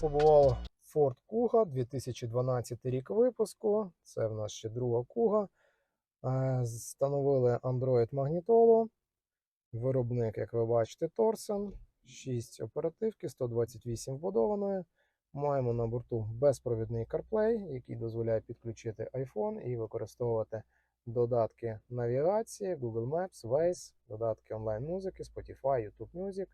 побував Ford Kuga, 2012 рік випуску. Це в нас ще друга Kuga. Е, Встановили Android магнітолу. Виробник, як ви бачите, Torsen. 6 оперативки, 128 вбудованої. Маємо на борту безпровідний CarPlay, який дозволяє підключити iPhone і використовувати додатки навігації, Google Maps, Waze, додатки онлайн-музики, Spotify, YouTube Music.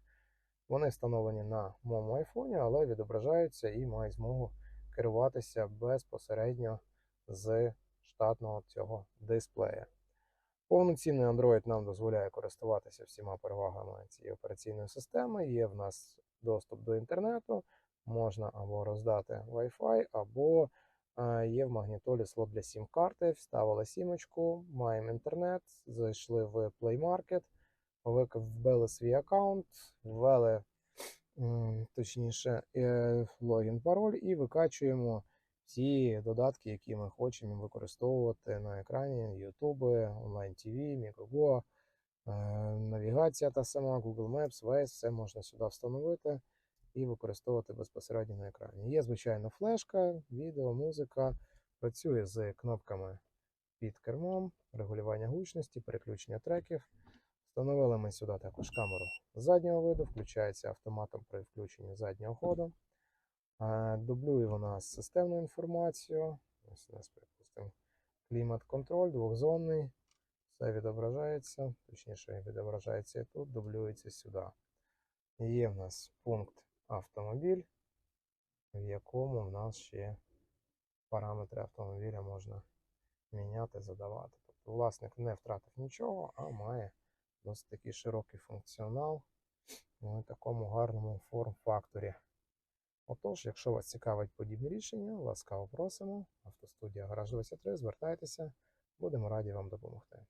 Вони встановлені на моєму айфоні, але відображаються і мають змогу керуватися безпосередньо з штатного цього дисплея. Повноцінний Android нам дозволяє користуватися всіма перевагами цієї операційної системи. Є в нас доступ до інтернету, можна або роздати Wi-Fi, або е, є в магнітолі слот для сім-карти. Вставили сімочку, маємо інтернет, зайшли в Play Market, ви вбили свій аккаунт, ввели точніше е, логін, пароль і викачуємо всі додатки, які ми хочемо використовувати на екрані: YouTube, онлайн TV, Megogo, е, навігація та сама, Google Maps, Waze, все можна сюди встановити і використовувати безпосередньо на екрані. Є, звичайно, флешка, відео, музика, працює з кнопками під кермом, регулювання гучності, переключення треків. Встановили ми сюди також камеру заднього виду, включається автоматом при включенні заднього ходу. Е, Дублює вона системну інформацію. Ось у нас, припустимо, клімат-контроль, двохзонний. Все відображається, точніше, відображається і тут, дублюється сюди. Є в нас пункт автомобіль, в якому в нас ще параметри автомобіля можна міняти, задавати. Тобто власник не втратив нічого, а має Досить такий широкий функціонал ну в такому гарному форм-факторі. Отож, якщо вас цікавить подібні рішення, ласкаво просимо. Автостудія Гараж 23, звертайтеся, будемо раді вам допомогти.